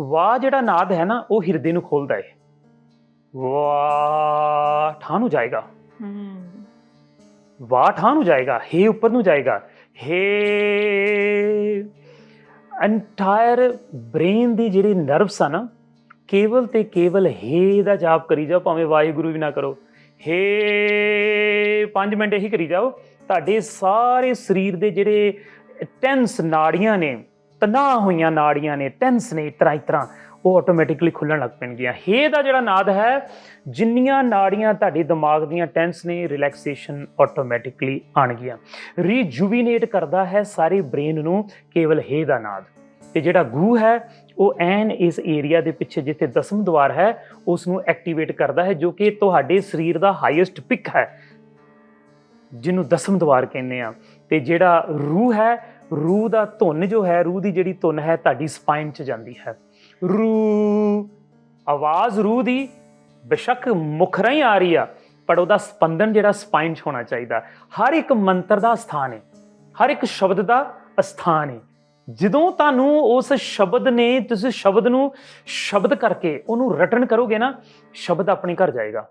ਵਾ ਜਿਹੜਾ ਨਾਦ ਹੈ ਨਾ ਉਹ ਹਿਰਦੇ ਨੂੰ ਖੋਲਦਾ ਹੈ ਵਾ ਠਾਹ ਨੂੰ ਜਾਏਗਾ। ਹੂੰ। ਵਾ ਠਾਹ ਨੂੰ ਜਾਏਗਾ। ਹੇ ਉੱਪਰ ਨੂੰ ਜਾਏਗਾ। ਹੇ ਐਂਟਾਇਰ ਬ੍ਰੇਨ ਦੀ ਜਿਹੜੀ ਨਰਵਸ ਆ ਨਾ ਕੇਵਲ ਤੇ ਕੇਵਲ ਹੇ ਦਾ ਜਾਪ ਕਰੀ ਜਾਓ ਭਾਵੇਂ ਵਾਹਿਗੁਰੂ ਵੀ ਨਾ ਕਰੋ। ਹੇ 5 ਮਿੰਟ ਇਹੀ ਕਰੀ ਜਾਓ। ਤੁਹਾਡੇ ਸਾਰੇ ਸਰੀਰ ਦੇ ਜਿਹੜੇ ਟੈਂਸ ਨਾੜੀਆਂ ਨੇ ਤਨਾਹ ਹੋਈਆਂ ਨਾੜੀਆਂ ਨੇ ਟੈਂਸ ਨੇ, ਇਤਰਾ ਤਰ੍ਹਾਂ ਉਹ ਆਟੋਮੈਟਿਕਲੀ ਖੁੱਲਣ ਲੱਗ ਪੈਣਗੀਆਂ। ਹੇ ਦਾ ਜਿਹੜਾ ਨਾਦ ਹੈ, ਜਿੰਨੀਆਂ ਨਾੜੀਆਂ ਤੁਹਾਡੇ ਦਿਮਾਗ ਦੀਆਂ ਟੈਂਸ ਨੇ ਰਿਲੈਕਸੇਸ਼ਨ ਆਟੋਮੈਟਿਕਲੀ ਆਣਗੀਆਂ। ਰੀਜੂਵੀਨੇਟ ਕਰਦਾ ਹੈ ਸਾਰੇ ਬ੍ਰੇਨ ਨੂੰ ਕੇਵਲ ਹੇ ਦਾ ਨਾਦ। ਤੇ ਜਿਹੜਾ ਗੂ ਹੈ, ਉਹ ਐਨ ਇਸ ਏਰੀਆ ਦੇ ਪਿੱਛੇ ਜਿੱਥੇ ਦਸਮ ਦਵਾਰ ਹੈ ਉਸ ਨੂੰ ਐਕਟੀਵੇਟ ਕਰਦਾ ਹੈ, ਜੋ ਕਿ ਤੁਹਾਡੇ ਸਰੀਰ ਦਾ ਹਾਈਐਸਟ ਪਿਕ ਹੈ, ਜਿਹਨੂੰ ਦਸਮ ਦਵਾਰ ਕਹਿੰਦੇ ਆ। ਤੇ ਜਿਹੜਾ ਰੂਹ ਹੈ ਰੂਹ ਦਾ ਧੁਨ ਜੋ ਹੈ, ਰੂਹ ਦੀ ਜਿਹੜੀ ਧੁਨ ਹੈ, ਤੁਹਾਡੀ ਸਪਾਈਨ 'ਚ ਜਾਂਦੀ ਹੈ। ਰੂ ਆਵਾਜ਼ ਰੂਹ ਦੀ ਬੇਸ਼ੱਕ ਮੁਖ ਰਾਹੀਂ ਆ ਰਹੀ ਆ, ਪਰ ਉਹਦਾ ਸਪੰਦਨ ਜਿਹੜਾ ਸਪਾਈਨ 'ਚ ਹੋਣਾ ਚਾਹੀਦਾ। ਹਰ ਇੱਕ ਮੰਤਰ ਦਾ ਸਥਾਨ ਹੈ, ਹਰ ਇੱਕ ਸ਼ਬਦ ਦਾ ਅਸਥਾਨ ਹੈ। ਜਦੋਂ ਤੁਹਾਨੂੰ ਉਸ ਸ਼ਬਦ ਨੇ, ਤੁਸੀਂ ਸ਼ਬਦ ਨੂੰ ਸ਼ਬਦ ਕਰਕੇ ਉਹਨੂੰ ਰਟਨ ਕਰੋਗੇ ਨਾ, ਸ਼ਬਦ ਆਪਣੇ ਘਰ ਜਾਏਗਾ।